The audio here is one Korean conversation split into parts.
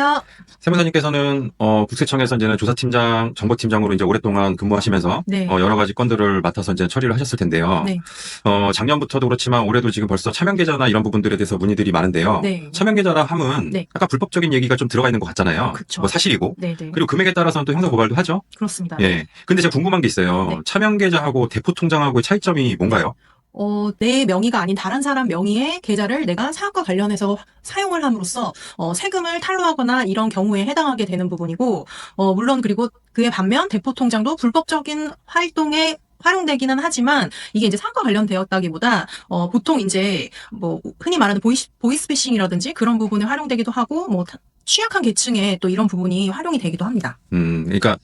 안녕하세요. 세무사님께서는 어, 국세청에서 이제는 조사팀장, 정보팀장으로 이제 오랫동안 근무하시면서 네. 어, 여러 가지 건들을 맡아서 이제 처리를 하셨을 텐데요. 네. 어, 작년부터도 그렇지만 올해도 지금 벌써 차명 계좌나 이런 부분들에 대해서 문의들이 많은데요. 네. 차명 계좌라 함은 네. 약간 불법적인 얘기가 좀 들어가 있는 것 같잖아요. 그쵸. 뭐 사실이고. 네, 네. 그리고 금액에 따라서는 또 형사 고발도 하죠. 그렇습니다. 예. 근데 제가 궁금한 게 있어요. 네. 차명 계좌하고 대포 통장하고의 차이점이 뭔가요? 어, 내 명의가 아닌 다른 사람 명의의 계좌를 내가 사업과 관련해서 사용을 함으로써 어, 세금을 탈루하거나 이런 경우에 해당하게 되는 부분이고, 어, 물론 그리고 그에 반면 대포 통장도 불법적인 활동에 활용되기는 하지만 이게 이제 사업과 관련되었다기보다 어, 보통 이제 뭐 흔히 말하는 보이, 보이스피싱이라든지 그런 부분에 활용되기도 하고 뭐 타- 취약한 계층에 또 이런 부분이 활용이 되기도 합니다. 음, 그러니까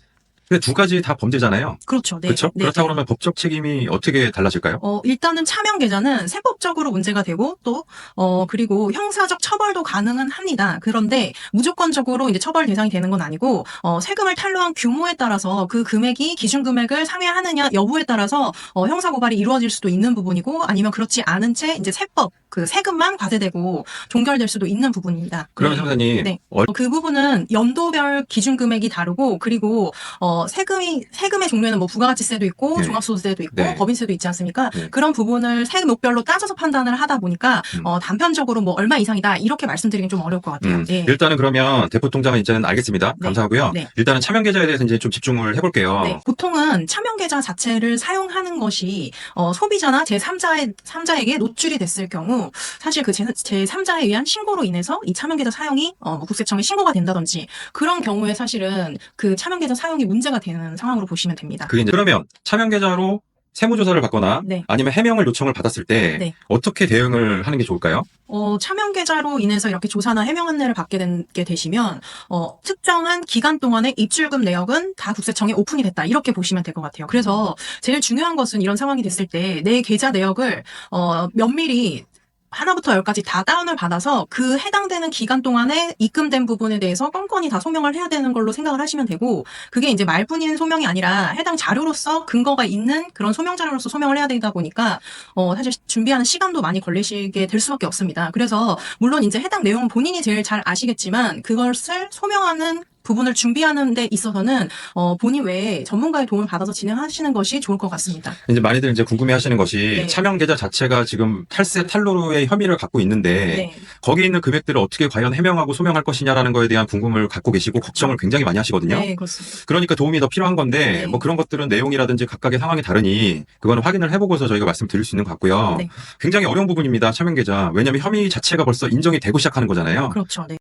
근데 두 가지 다 범죄잖아요. 그렇죠. 네. 그렇죠? 네. 그렇다고 그러면 법적 책임이 어떻게 달라질까요? 어, 일단은 차명 계좌는 세법적으로 문제가 되고 또, 어, 그리고 형사적 처벌도 가능은 합니다. 그런데 무조건적으로 이제 처벌 대상이 되는 건 아니고, 어, 세금을 탈루한 규모에 따라서 그 금액이 기준 금액을 상회하느냐 여부에 따라서, 어, 형사 고발이 이루어질 수도 있는 부분이고 아니면 그렇지 않은 채 이제 세법, 그 세금만 과세되고 종결될 수도 있는 부분입니다. 그러면 네. 세무사님 네. 어, 어, 그 부분은 연도별 기준 금액이 다르고 그리고 어 세금이 세금의 종류에는 뭐 부가가치세도 있고 네. 종합소득세도 있고 네. 법인세도 있지 않습니까? 네. 그런 부분을 세목별로 따져서 판단을 하다 보니까 음. 어 단편적으로 뭐 얼마 이상이다 이렇게 말씀드리긴 좀 어려울 것 같아요. 음, 예. 일단은 그러면 대포 통장은 이제는 알겠습니다. 네. 감사하고요. 네. 일단은 차명 계좌에 대해서 이제 좀 집중을 해볼게요. 네, 보통은 차명 계좌 자체를 사용하는 것이 어, 소비자나 제 3자의 3자에게 노출이 됐을 경우 사실 그 제, 제 3자에 의한 신고로 인해서 이 차명 계좌 사용이 어, 뭐 국세청에 신고가 된다든지 그런 경우에 사실은 그 차명 계좌 사용이 문제가 되는 상황으로 보시면 됩니다. 그게 이제 그러면 차명 계좌로 세무조사를 받거나 네. 아니면 해명을 요청을 받았을 때 네. 어떻게 대응을 하는 게 좋을까요? 어, 차명 계좌로 인해서 이렇게 조사나 해명 안내를 받게 된, 게 되시면, 어, 특정한 기간 동안의 입출금 내역은 다 국세청에 오픈이 됐다. 이렇게 보시면 될 것 같아요. 그래서 제일 중요한 것은 이런 상황이 됐을 때 내 계좌 내역을, 어, 면밀히 하나부터 열까지 다 다운을 받아서 그 해당되는 기간 동안에 입금된 부분에 대해서 꼼꼼히 다 소명을 해야 되는 걸로 생각을 하시면 되고 그게 이제 말뿐인 소명이 아니라 해당 자료로서 근거가 있는 그런 소명 자료로서 소명을 해야 되다 보니까 어 사실 준비하는 시간도 많이 걸리시게 될 수밖에 없습니다. 그래서 물론 이제 해당 내용은 본인이 제일 잘 아시겠지만 그것을 소명하는 부분을 준비하는 데 있어서는 어 본인 외에 전문가의 도움을 받아서 진행하시는 것이 좋을 것 같습니다. 이제 많이들 이제 궁금해하시는 것이 네. 차명 계좌 자체가 지금 탈세 탈루의 혐의를 갖고 있는데 네. 거기 있는 금액들을 어떻게 과연 해명하고 소명할 것이냐라는 거에 대한 궁금을 갖고 계시고 걱정을 굉장히 많이 하시거든요. 네, 그렇습니다. 그러니까 도움이 더 필요한 건데 네. 뭐 그런 것들은 내용이라든지 각각의 상황이 다르니 그거는 확인을 해보고서 저희가 말씀드릴 수 있는 것 같고요. 네. 굉장히 어려운 부분입니다. 차명 계좌. 왜냐하면 혐의 자체가 벌써 인정이 되고 시작하는 거잖아요. 그렇죠. 네.